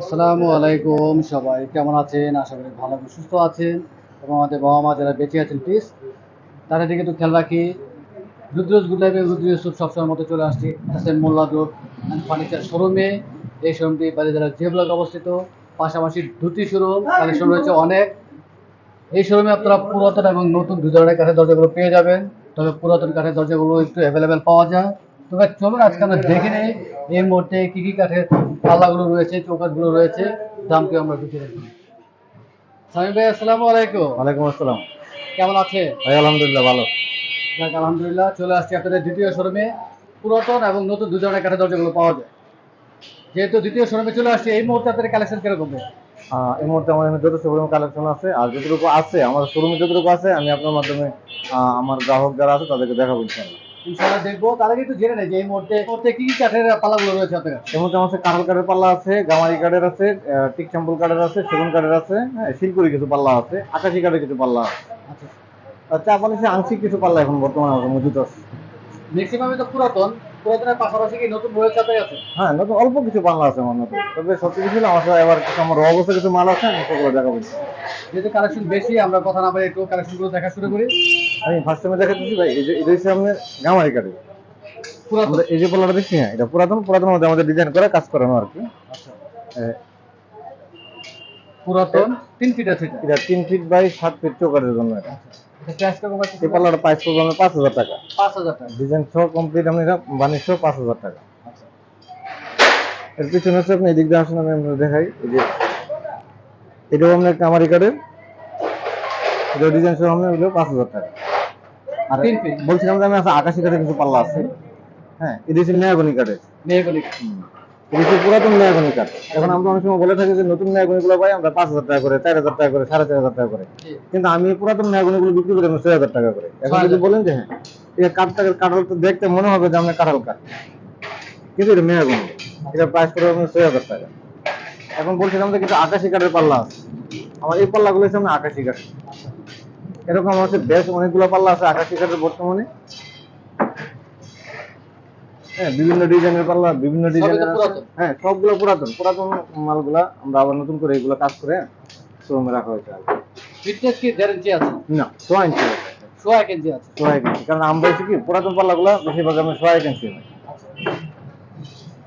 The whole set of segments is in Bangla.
আসসালামু আলাইকুম সবাই। কেমন আছেন? আশা করি ভালো সুস্থ আছেন এবং আমাদের বাবা মা যারা বেঁচে আছেন প্লিজ তাদের দিকে একটু খেয়াল রাখি। রুদ্রজ গুড লাইফে রুদ্র ইউসুফ সবসময় মতো চলে আসছি। S Molla road and furniture শোরুমে এই শোরুমটি বাজার যে ব্লক অবস্থিত, পাশাপাশি দুটি শোরুম কালেকশন রয়েছে অনেক। এই শোরুমে আপনারা পুরাতন এবং নতুন দু ধরনের কাঠের দরজাগুলো পেয়ে যাবেন। তবে পুরাতন কাঠের দরজাগুলো একটু অ্যাভেলেবেল পাওয়া যায়। তবে চলুন আজকে আমরা দেখে নিই এই মুহূর্তে কি কি কাঠের পাল্লাগুলো রয়েছে চৌকাঠগুলো রয়েছে দামকে আমরা ঢুকে দেখি সামি ভাই আসসালামু আলাইকুম। ওয়ালাইকুম আসসালাম। কেমন আছে ভাই আলহামদুলিল্লাহ ভালো। যাক আলহামদুলিল্লাহ চলে আসছি আপনাদের দ্বিতীয় শোরুমে। পুরাতন এবং নতুন দু ধরনের কাঠের দরজাগুলো পাওয়া যায়। যেহেতু দ্বিতীয় শোরুমে চলে আসছি এই মুহূর্তে আপনাদের কালেকশন কীরকম এই মুহূর্তে আমার এখানে যথেষ্ট পরিমাণ কালেকশন আছে। আর যতটুকু আছে আমার শোরুমে যতটুকু আছে আমি আপনার মাধ্যমে আমার গ্রাহক যারা আছে তাদেরকে দেখাবো ইনশাআল্লাহ। ইনশাআল্লাহ দেখব। তার আগে একটু জেনে নেই যে এই মুহূর্তে মুহূর্তে কি কি কাঠের পাল্লাগুলো রয়েছে আপনার কাছে? আমার কাছে কাঁঠাল কাঠের পাল্লা আছে গামারি কাঠের আছে টিক চাম্পুল কাঠের আছে সেগুন কাঠের আছে হ্যাঁ শিলকুড়ি কিছু পাল্লা আছে আকাশি কাঠের কিছু পাল্লা আছে। আচ্ছা। চা পালিশে আংশিক কিছু পাল্লা এখন বর্তমানে মজুদ আছে। ম্যাক্সিমামই তো পুরাতন। পুরাতনের পাশাপাশি কি নতুন রয়েছে আপনার কাছে হ্যাঁ নতুন অল্প কিছু পাল্লা আছে আমার নতুন তবে সত্যি কিছু আমার সাথে এবার কিছু আমার অবস্থা কিছু মাল আছে আমি সেগুলো দেখাবো। যেহেতু কালেকশন বেশি আমরা কথা না বলে একটু কালেকশনগুলো দেখা শুরু করি। আমি ফার্স্ট টাইমে দেখা দিচ্ছি ভাই এই যে এটা হচ্ছে আপনার গামারি কাঠের পুরাতন এই যে পাল্লাটা দেখছি হ্যাঁ এটা পুরাতন পুরাতন মধ্যে আমাদের ডিজাইন করে কাজ করানো আর কি। আচ্ছা। পুরাতন তিন ফিট আছে। এটা তিন ফিট বাই সাত ফিট চৌকারের জন্য এটা। আছে এই পাল্লাটা প্রাইস আমি পাঁচ হাজার টাকা। পাঁচ হাজার টাকা। ডিজাইন সহ কমপ্লিট বানিয়ে সহ পাঁচ হাজার টাকা। আচ্ছা। এর পিছনে হচ্ছে আপনি এদিক দিয়ে আসুন আমি দেখাই। এই যে এটাও আপনার কামারি এটা ডিজাইন সহ আপনি হলো পাঁচ হাজার টাকা। আর বলছিলাম যে আমি আকাশি কাঠের কিছু পাল্লা আছে। হ্যাঁ এটা হচ্ছে মেয়াগনি কাঠের। মেহগনি হচ্ছে পুরাতন কাঠ এখন আমরা অনেক সময় বলে থাকি যে নতুন মেয়াগনি গুলো পাই আমরা পাঁচ হাজার টাকা করে চার হাজার টাকা করে সাড়ে চার হাজার টাকা করে। কিন্তু আমি পুরাতন মেয়াগুনি গুলো বিক্রি করি আমি ছয় হাজার টাকা করে। এখন যদি বলেন যে হ্যাঁ এটা কাঠটাকে কাঁঠাল তো দেখতে মনে হবে যে আমরা কাঁঠাল কাঠ। কিন্তু এটা মেয়াগুনি এটা প্রাইস করে আপনি ছয় হাজার টাকা। এখন বলছিলাম যে কিছু আকাশি কাঠের পাল্লা আছে। আমার এই পাল্লাগুলো হচ্ছে আমরা আকাশি কাঠ। এরকম আমার হচ্ছে বেশ অনেকগুলো পাল্লা আছে আকাশি কাঠের বর্তমানে। হ্যাঁ বিভিন্ন ডিজাইনের পাল্লা বিভিন্ন ডিজাইনের হ্যাঁ সবগুলো পুরাতন। পুরাতন মালগুলা আমরা আবার নতুন করে এগুলো কাজ করে শোরুমে রাখা হয়েছে আর ফিটনেস কি ইঞ্চি আছে? না সোয়া ইঞ্চি হবে। সোয়া ইঞ্চি আছে। সোয়া ইঞ্চি কারণ আমরা কি পুরাতন পাল্লাগুলো বেশিরভাগ আমি সোয়া ইঞ্চি হয়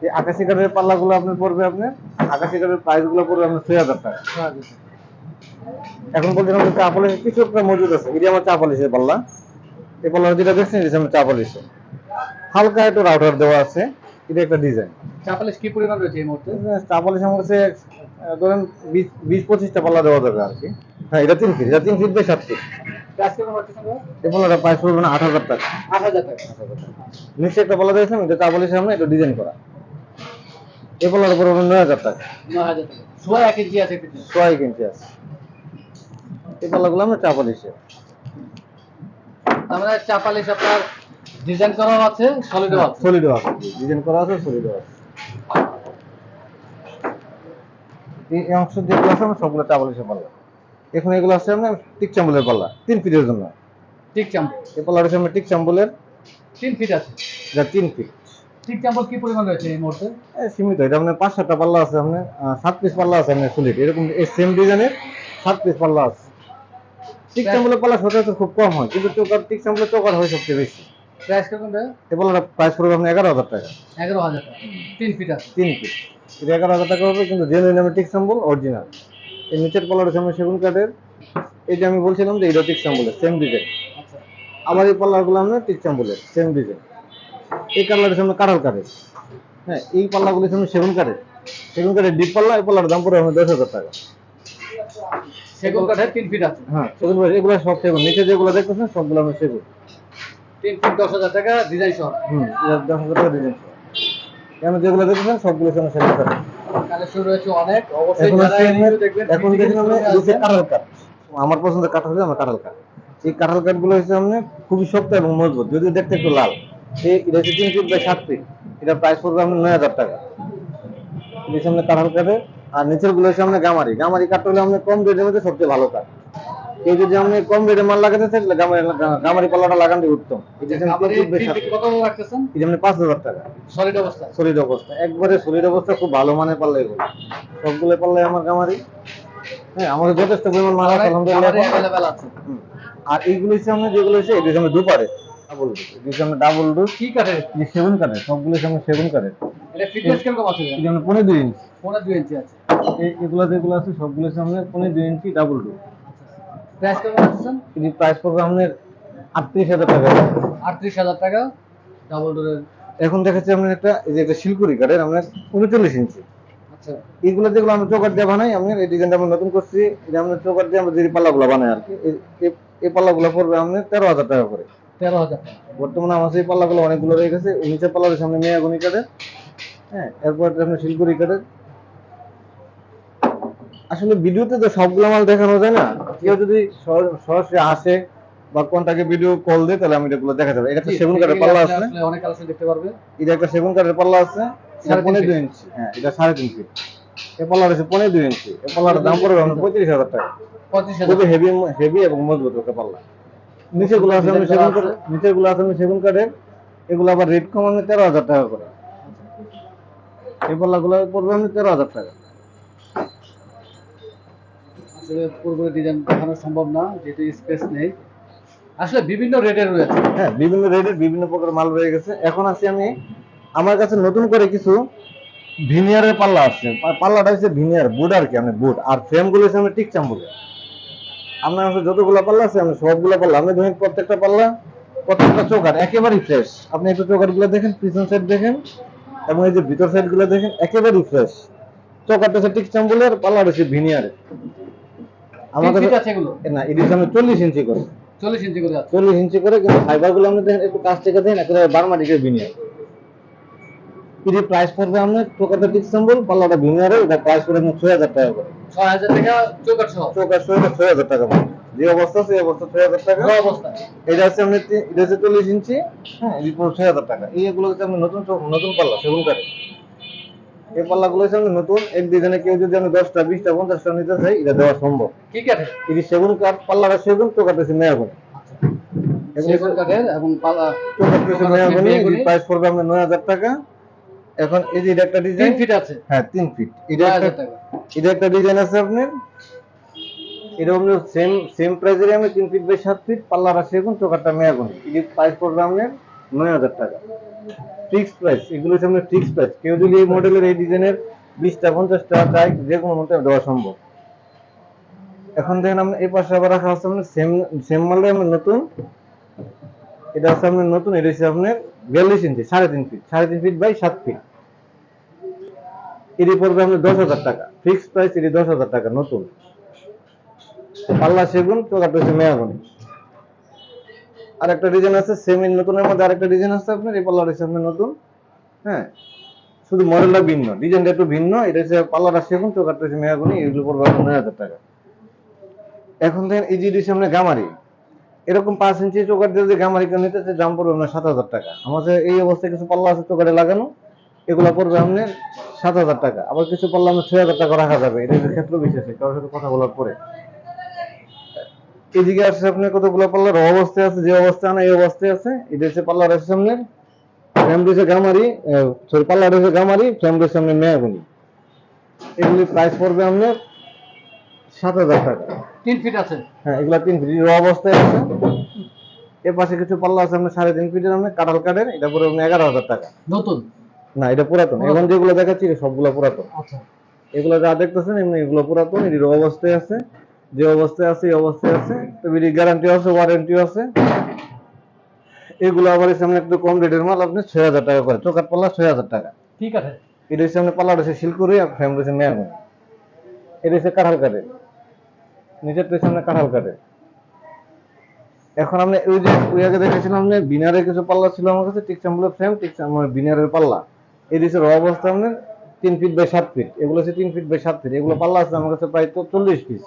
এই আকাশি কাঠের পাল্লাগুলো আপনার পড়বে আপনার আকাশি কাঠের প্রাইসগুলো পড়বে আপনার ছয় হাজার টাকা। এখন বলছিলাম যে চা পলিশের কিছু একটা মজুদ আছে। এটি আমার চা পলিশের পাল্লা। এই পাল্লা যেটা দেখছেন এটা আমার চা পলিশের হালকা একটু রাউটার দেওয়া আছে। এটা একটা ডিজাইন চাপালিশ কি পরিমাণ রয়েছে এই মুহূর্তে? আমার কাছে ধরেন বিশ বিশ পঁচিশটা পাল্লা দেওয়া যাবে আর কি। হ্যাঁ এটা তিন ফিট এটা তিন ফিট বাই সাত ফিট প্রাইস কেমন রাখতেছেন ভাই? এই পাল্লাটা প্রাইস পড়বে না আট হাজার টাকা। আট হাজার টাকা। নিচে একটা দিয়েছিলাম এটা সামনে এটা ডিজাইন করা। উপরে নয় হাজার টাকা। নয় হাজার টাকা। এক ইঞ্চি আছে ইঞ্চি আমরা মানে চাপালিশ আপনার ডিজাইন করাও আছে সলিডও আছে? সলিডও আছে। ডিজাইন করা আছে সলিডও আছে। এই অংশ যেগুলো আছে আমরা সবগুলো চা পলিশের পাল্লা। এখন এগুলো আছে আমরা টিক চাম্বুলের পাল্লা তিন ফিটের জন্য। ঠিক চাম্পল এই হচ্ছে আমরা টিক চাম্বুলের তিন ফিট আছে। যা তিন ফিট ঠিক চাম্পল কি পরিমাণ রয়েছে এই মুহূর্তে? সীমিত। এটা আপনার পাঁচ সাতটা পাল্লা আছে আপনার সাত পিস পাল্লা আছে আপনার সলিড এরকম এই সেম ডিজাইনের সাত পিস পাল্লা আছে। টিক চাম্বুলের পাল্লা সচরাচর খুব কম হয় কিন্তু চোকার টিক চাম্বুলের চোকার হয় সবচেয়ে বেশি। প্রাইস কেমন ভাই? এই প্রাইস পড়বে আপনার এগারো হাজার টাকা। এগারো হাজার টাকা। তিন ফিট আছে। তিন পিস এটা এগারো হাজার টাকা হবে কিন্তু জেনুইন আমি অরিজিনাল এই নিচের সেগুন কাঠের। এই যে আমি বলছিলাম যে এটা সেম ডিজাইন আচ্ছা। আবার এই পাল্লাগুলো সেম ডিজাইন এই কালারের সামনে কাঁঠাল কাঠের। হ্যাঁ এই পাল্লাগুলির সামনে সেগুন কাঠের। সেগুন কাঠের ডিপ পাল্লা এই পাল্লার দাম পড়ে আমার দশ হাজার টাকা। সেগুন কাঠের তিন ফিট আছে। হ্যাঁ সেগুন কাঠ এগুলো সব সেগুন। নিচে যেগুলো দেখতেছেন সবগুলো আমার সেগুন। তিন ফিট দশ হাজার টাকা ডিজাইন সহ। হুম দশ হাজার টাকা ডিজাইন আমি যেগুলো দেখতেছেন সবগুলো সামনে সেগুন কাঠের কালেকশন রয়েছে অনেক অবশ্যই যারা হচ্ছে এই আপনার- review দেখবেন এখন দেখুন showroom-এ আমরা এই যে আসবেন। কাঁঠাল কাঠ। আমার পছন্দের কাঠ হচ্ছে আমার কাঁঠাল কাঠ। এই কাঁঠাল কাঠগুলো হচ্ছে আপনি খুবই শক্ত এবং মজবুত যদি দেখতে একটু লাল। এই এটা হচ্ছে তিন ফিট বাই সাত ফিট। এটা প্রাইস পড়বে আপনার নয় হাজার টাকা। সামনে কাঁঠাল কাঠে আর নিচেরগুলো হচ্ছে আপনার গামারি। গামারি কাঠটা হলে আপনার কম রেটের মধ্যে সবচেয়ে ভালো কাঠ। কেউ যদি আপনি কম রেটে মাল লাগাতে তাহলে গামারি পাল্লাটা লাগান দিয়ে উত্তম এই যেমন পাঁচ হাজার টাকা। সলিড অবস্থা। সলিড অবস্থা। একবারে সলিড অবস্থা খুব ভালো মানের পাল্লা এগুলো। সবগুলো পাল্লাই আমার গামারি। হ্যাঁ আমাদের যথেষ্ট পরিমাণ মাল আছে আলহামদুলিল্লাহ। আর এইগুলো হচ্ছে আমরা যেগুলো হচ্ছে এগুলো আমরা দুপারে ডাবল এগুলো ডাবল কি সেগুন সবগুলো আমরা সেগুন কাঠের। এটা ফিটনেস কীরকম আছে? যেমন পনেরো দুই ইঞ্চি। পনেরো দুই ইঞ্চি আছে। এগুলো যেগুলো আছে সবগুলো পনেরো দুই ইঞ্চি ডাবল ডোজ প্রাইস কেমন এটি প্রাইস পড়বে আপনার আটত্রিশ হাজার টাকা। আটত্রিশ হাজার টাকা ডাবল ডোরের এখন দেখাচ্ছি আপনার একটা এই যে একটা শিলকুড়ি কাঠের আপনার উনচল্লিশ ইঞ্চি। আচ্ছা। এইগুলো যেগুলো আমরা চোকার দিয়ে বানাই আপনার এই ডিজাইনটা আমরা নতুন করছি এটা আমরা চোকার দিয়ে আমরা যে পাল্লাগুলো বানাই আর কি এই- পাল্লাগুলো পড়বে আপনার তেরো হাজার টাকা করে। তেরো হাজার বর্তমানে আমার সেই পাল্লাগুলো অনেকগুলো রয়ে গেছে নিচের পাল্লার সামনে মেয়াগুনি কাঠের। হ্যাঁ এরপর আপনার শিলকুড়ি কাঠের। আসলে ভিডিওতে তো সবগুলো মাল দেখানো যায় না। কেউ যদি সরাসরি আসে বা কোনটাকে ভিডিও কল দেয় তাহলে আমি এগুলো দেখা যাবে। এটা একটা সেগুন কাঠের পাল্লা আছে। অনেক কালেকশন দেখতে পারবে এটা একটা সেগুন কাঠের পাল্লা আছে। এটা পনেরো দুই। ইঞ্চি হ্যাঁ এটা সাড়ে তিন ফিট পাল্লাটা হচ্ছে পনেরো দুই ইঞ্চি এই পাল্লাটার দাম পড়বে আপনার পঁয়ত্রিশ হাজার টাকা। খুবই হেভি হেভি এবং মজবুত একটা পাল্লা। নিচেরগুলো আছে ডিজাইন সেগুন কাঠের নিচেরগুলো আছে আপনি সেগুন কাঠের। এগুলো আবার রেট কম আপনি তেরো হাজার টাকা করে। এই পাল্লাগুলো পড়বে আপনি তেরো হাজার টাকা। পুরোপুরি ডিজাইন দেখানো সম্ভব না, যেহেতু স্পেস নেই। আসলে বিভিন্ন রেটের রয়েছে। হ্যাঁ বিভিন্ন বিভিন্ন প্রকার মাল রয়ে গেছে। এখন আছি আমি আমার কাছে নতুন করে কিছু ভিনিয়ারের পাল্লা আসছে পাল্লাটা হচ্ছে ভিনিয়ার বুট আর কি, আমি বুট আর ফ্রেমগুলো হচ্ছে আমি টিক চাম্বুরে আপনার কাছে যতগুলো পাল্লা আছে, আমি সবগুলো পাল্লা। আপনি ধরেন প্রত্যেকটা পাল্লা, প্রত্যেকটা চোকার একেবারেই ফ্রেশ আপনি একটু চোকারগুলো দেখেন, পিছন সাইড দেখেন, এবং এই যে ভিতর সাইডগুলো দেখেন, একেবারেই ফ্রেশ চোকারটা হচ্ছে টিক চাম্বুলের, পাল্লাটা হচ্ছে ভিনিয়ারের এগুলো? না এটি চল্লিশ ইঞ্চি করে। চল্লিশ ইঞ্চি করে চল্লিশ ইঞ্চি করে কিন্তু ফাইবারগুলো আপনি দেখেন একটু কাছ থেকে দেখেন একেবারে বারমাটিকের বিনিয়োগ এটি প্রাইস পড়বে আপনার টোকাটা ডিসেম্বল পাল্লাটা ভিনিয়ারে এটা প্রাইস পড়বে আপনার ছয় হাজার টাকা করে। ছয় হাজার টাকা সহ। চোকার ছয় ছয় হাজার টাকা পড়বে। যে অবস্থা এই অবস্থা ছয় হাজার টাকা। অবস্থা। এটা হচ্ছে এটা হচ্ছে চল্লিশ ইঞ্চি হ্যাঁ এটি পড়বে ছয় হাজার টাকা। এই এগুলো হচ্ছে আপনি নতুন নতুন পাল্লা সেগুন কাঠে এই পাল্লাগুলো আপনি নতুন। এক ডিজাইনে কেউ যদি আমি দশটা বিশটা পঞ্চাশটা নিতে চাই এটা দেওয়া সম্ভব। কি কাঠে এটি সেগুন কাঠ পাল্লাটা সেগুন হচ্ছে মেয়াগুন। সেগুন কাঠের এবং পালা প্রাইস পড়বে আপনার নয় হাজার টাকা। এখন এই যে একটা ডিজাইন ফিট আছে। হ্যাঁ তিন ফিট এটা একটা এটা একটা ডিজাইন আছে আপনার। এটা সেম সেম প্রাইসের আমি ফিট বাই ফিট পাল্লার আছে এখন চোকারটা মেয়াগুন। এটি প্রাইস পড়বে আপনার নয় হাজার টাকা। ফিক্স প্রাইস এগুলো হচ্ছে প্রাইস কেউ যদি এই মডেলের এই ডিজাইনের বিশটা পঞ্চাশটা চাই যে কোনো দেওয়া সম্ভব। এখন দেখেন আমরা এই পাশে আবার রাখা সেম সেম নতুন। এটা হচ্ছে আপনার নতুন, এটা হচ্ছে আপনার বিয়াল্লিশ ইঞ্চি সাড়ে তিন ফিট সাড়ে তিন ফিট বাই সাত ফিট এটি পড়বে আপনার দশ হাজার টাকা। ফিক্স প্রাইস এটি দশ হাজার টাকা, নতুন। পাল্লা সেগুন চোখাটা হচ্ছে মেয়াগুনি। আর একটা ডিজাইন আছে সেমি নতুনের মধ্যে আরেকটা ডিজাইন আছে আপনার, এই পাল্লাটা আপনার নতুন। হ্যাঁ? শুধু মডেলটা ভিন্ন ডিজাইনটা একটু ভিন্ন, এটা হচ্ছে পাল্লাটা সেগুন চোখাটা হচ্ছে মেয়াগুনি, এগুলো পড়বে নয় হাজার টাকা। এখন দেখেন, এই জিডি সামনে গামারি, এরকম পাঁচ ইঞ্চি চোকার দিয়ে যদি গামারি কেউ নিতে চায়, দাম পড়বে আপনার সাত হাজার টাকা। আমাদের এই অবস্থায় কিছু পাল্লা আছে চোকারে লাগানো, এগুলো পড়বে আপনার সাত হাজার টাকা। আবার কিছু পাল্লা আপনার ছয় হাজার টাকা রাখা যাবে, এটা ক্ষেত্র বিশেষে, কারোর সাথে কথা বলার পরে। এদিকে আসছে আপনার কতগুলো পাল্লার অবস্থায় আছে যে অবস্থায় না এই অবস্থায় আছে। এটা হচ্ছে পাল্লার আছে সামনে ফ্রেম রয়েছে গামারি সরি পাল্লা রয়েছে গামারি ফ্রেম রয়েছে সামনে মেয়াগুনি। এগুলি প্রাইস পড়বে আপনার সাত হাজার টাকা। তিন ফিট আছে। হ্যাঁ এগুলা তিন ফিট র অবস্থায় আছে। এর পাশে কিছু পাল্লা আছে আপনার সাড়ে তিন ফিটের আপনি কাঁঠাল কাঠের এটা পুরো এগারো হাজার টাকা। নতুন? না এটা পুরাতন। এখন যেগুলো দেখাচ্ছি সবগুলো পুরাতন। আচ্ছা। এগুলো যা দেখতেছেন এমনি এগুলো পুরাতন এটির অবস্থায় আছে। যে অবস্থায় আছে এই অবস্থায় আছে। তবে গ্যারান্টি আছে ওয়ারেন্টিও আছে। এগুলো আবার সামনে একটু কম রেটের মাল আপনি ছয় হাজার টাকা করে। চোকার পাল্লা ছয় হাজার টাকা। ঠিক আছে। এটা আপনি পাল্লা রয়েছে শিলকুড়ি আর ফ্রেম রয়েছে মেয়াগুন এটা হচ্ছে কাঁঠাল কাঠের। নিচের তো সামনে কাঁঠাল কাঠের। এখন আপনি ওই যে ওই আগে দেখেছিলাম আপনি বিনারের কিছু পাল্লা ছিল আমার কাছে টিক চাম্বুলের ফ্রেম টিক চাম্বুলের বিনারের পাল্লা। এই দিচ্ছে র অবস্থা আপনার তিন ফিট বাই সাত ফিট এগুলো হচ্ছে তিন ফিট বাই সাত ফিট এগুলো পাল্লা আছে আমার কাছে প্রায় তো চল্লিশ পিস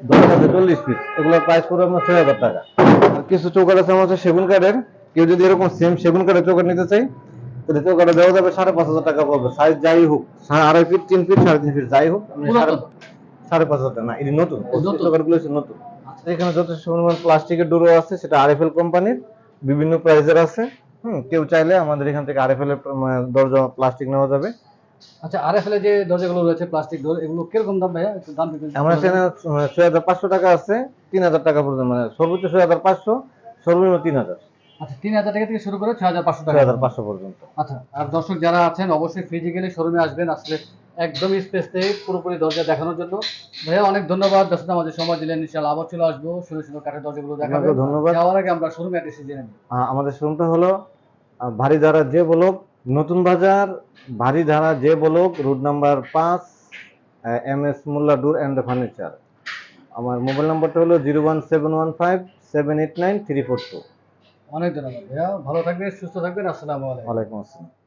দশ আছে চল্লিশ পিস এগুলোর প্রাইস পড়বে আপনার ছয় হাজার টাকা। আর কিছু চৌকাট আছে আমার সেগুন কাঠের। কেউ যদি এরকম সেম সেগুন কাঠের চৌকাট নিতে চাই তাহলে চৌকাটা দেওয়া যাবে সাড়ে পাঁচ হাজার টাকা পড়বে। সাইজ যাই হোক আড়াই ফিট তিন ফিট সাড়ে তিন ফিট যাই হোক সাড়ে পাঁচ হাজার না এটি নতুন। নতুন। গুলো হচ্ছে নতুন। এখানে যথেষ্ট পরিমাণ প্লাস্টিকের ডোরও আছে সেটা আরএফএল কোম্পানির বিভিন্ন প্রাইজের আছে। হুম কেউ চাইলে আমাদের এখান থেকে আরএফএল এর মানে দরজা প্লাস্টিক নেওয়া যাবে। আচ্ছা আর যে দরজাগুলো রয়েছে প্লাস্টিক ডোর এগুলো কীরকম দাম ভাইয়া? দাম আমার এখানে ছয় হাজার পাঁচশো টাকা আছে তিন হাজার টাকা পর্যন্ত মানে সর্বোচ্চ ছয় হাজার পাঁচশো সর্বনিম্ন তিন হাজার। আচ্ছা তিন হাজার টাকা থেকে শুরু করে ছয় হাজার পাঁচশো ছয় টাকা। হাজার পাঁচশো পর্যন্ত। আচ্ছা আর দর্শক যারা আছেন অবশ্যই ফিজিক্যালি শোরুমে আসবেন আসলে একদম স্পেস থেকে পুরোপুরি দরজা দেখানোর জন্য। ভাইয়া অনেক ধন্যবাদ। ব্যস্ততা আমাদের সময় দিলেন ইনশাআল্লাহ আবার চলে আসব। সুন্দর সুন্দর কাঠের দরজাগুলো আপনাকেও ধন্যবাদ। যাওয়ার আগে আমরা শোরুমে অ্যাড্রেস জেনে নিই আমাদের শোরুমটা হলো ভারীধারা যে ব্লক নতুন বাজার ভারী ধারা যে বলক রুট নাম্বার পাঁচ M S Molla door and furniture আমার মোবাইল নাম্বারটা হলো zero one seven one five seven eight nine three four two. অনেক ধন্যবাদ ভাইয়া। ভালো থাকবেন সুস্থ থাকবেন। আসসালামু আলাইকুম। ওয়ালাইকুম আসসালাম।